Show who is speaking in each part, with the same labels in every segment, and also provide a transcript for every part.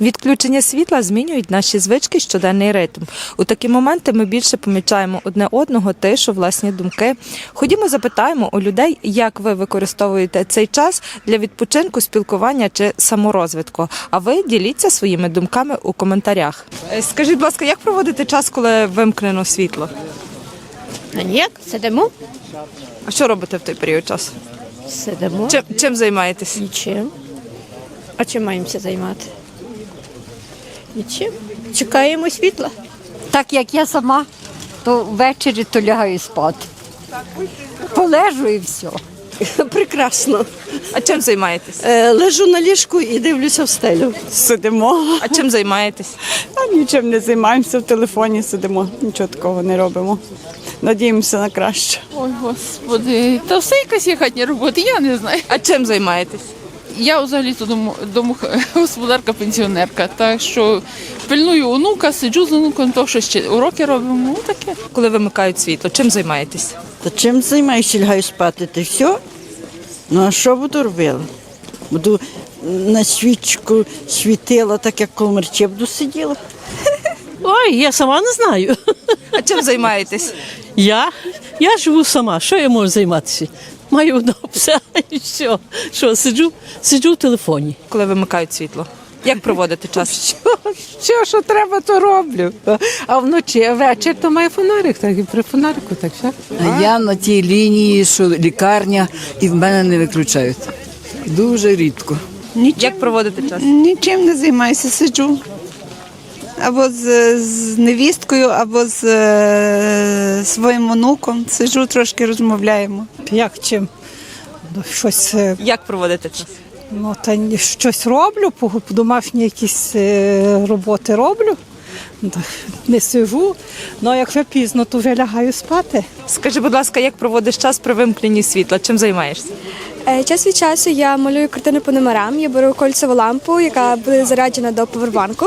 Speaker 1: Відключення світла змінюють наші звички, щоденний ритм. У такі моменти ми більше помічаємо одне одного, тишу, власні думки. Ходімо, запитаємо у людей, як ви використовуєте цей час для відпочинку, спілкування чи саморозвитку. А ви діліться своїми думками у коментарях. Е, Скажіть, будь ласка, як проводите час, коли вимкнено світло?
Speaker 2: А ніяк, сидимо,
Speaker 1: А що робите в той період часу?
Speaker 2: сидимо.
Speaker 1: Чим, чим займаєтесь?
Speaker 2: Нічим. А чим маємося займати? Нічим. Чекаємо світла.
Speaker 3: Так як я сама, то ввечері то лягаю спати. Полежу і все.
Speaker 4: Прекрасно.
Speaker 1: А чим займаєтесь?
Speaker 4: Е, Лежу на ліжку і дивлюся в стелю.
Speaker 5: Сидимо,
Speaker 1: А чим займаєтесь?
Speaker 5: а нічим не займаємося, в телефоні сидимо, нічого такого не робимо. Надіємося на краще.
Speaker 6: Ой, господи, та все якась є хатня робота, я не знаю.
Speaker 1: А чим займаєтесь?
Speaker 6: Я взагалі то дому, домогосподарка пенсіонерка, так що пильную онука, сиджу з онуком, то що ще уроки робимо, ну таке.
Speaker 1: Коли вимикають світло, чим займаєтесь?
Speaker 4: Та чим займаюся, лягаю спати, ти все? Ну а що буду робити? Буду на свічку світила, так як коло мерче буду сиділа.
Speaker 7: Ой, я сама не знаю.
Speaker 1: А чим займаєтесь?
Speaker 7: Я, я живу сама. Що я можу займатися? Маю пса і все. Що, сиджу, сиджу в телефоні.
Speaker 1: Коли вимикають світло? Як проводите час?
Speaker 8: Все, що треба, то роблю. А вночі, а вечір то має фонарик, так і при фонарику, так все.
Speaker 9: Я на тій лінії, що лікарня, і в мене не виключають. Дуже рідко.
Speaker 1: Як проводите час?
Speaker 10: Нічим не займаюся, сиджу. Або з, з невісткою, або з е, своїм онуком. Сиджу, трошки розмовляємо.
Speaker 11: Як чим? Ну, Щось, е,
Speaker 1: Як проводите час?
Speaker 11: ну, та ні, щось роблю, по- домашні якісь е, роботи роблю. Ну, Не сижу, ну як вже пізно, то вже лягаю спати.
Speaker 1: Скажи, будь ласка, як проводиш час при вимкненні світла? Чим займаєшся?
Speaker 12: Е, Час від часу я малюю картини по номерам. Я беру кольцеву лампу, яка буде заряджена до повербанку.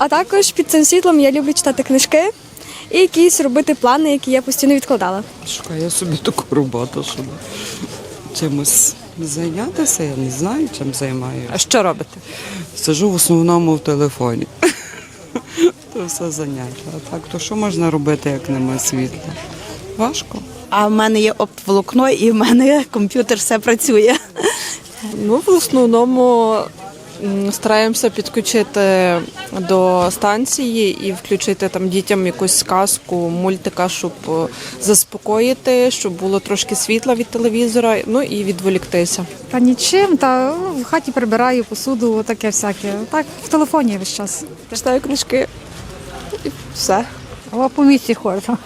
Speaker 12: А також під цим світлом я люблю читати книжки і якісь робити плани, які я постійно відкладала.
Speaker 5: Шукаю собі таку роботу, щоб чимось зайнятися, я не знаю, чим займаюся.
Speaker 1: А що робите?
Speaker 5: Сижу в основному в телефоні. То все заняття. А так, то що можна робити, як нема світла? Важко.
Speaker 4: А в мене є оптоволокно і в мене комп'ютер все працює.
Speaker 8: Ну, в основному стараємося підключити до станції і включити там дітям якусь сказку, мультика, щоб е, заспокоїти, щоб було трошки світла від телевізора, ну і відволіктися.
Speaker 11: Та нічим, та ну, в хаті прибираю посуду, таке всяке. Так, в телефоні весь час.
Speaker 8: Читаю книжки і все.
Speaker 11: А по місці ходжу.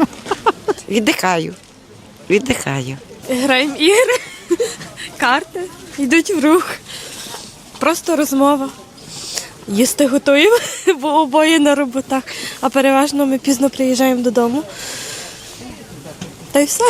Speaker 4: Віддихаю. Віддихаю.
Speaker 12: Граємо ігри, карти, йдуть в рух. Просто розмова. Їсти готуємо, бо обоє на роботах, а переважно ми пізно приїжджаємо додому. Та й все.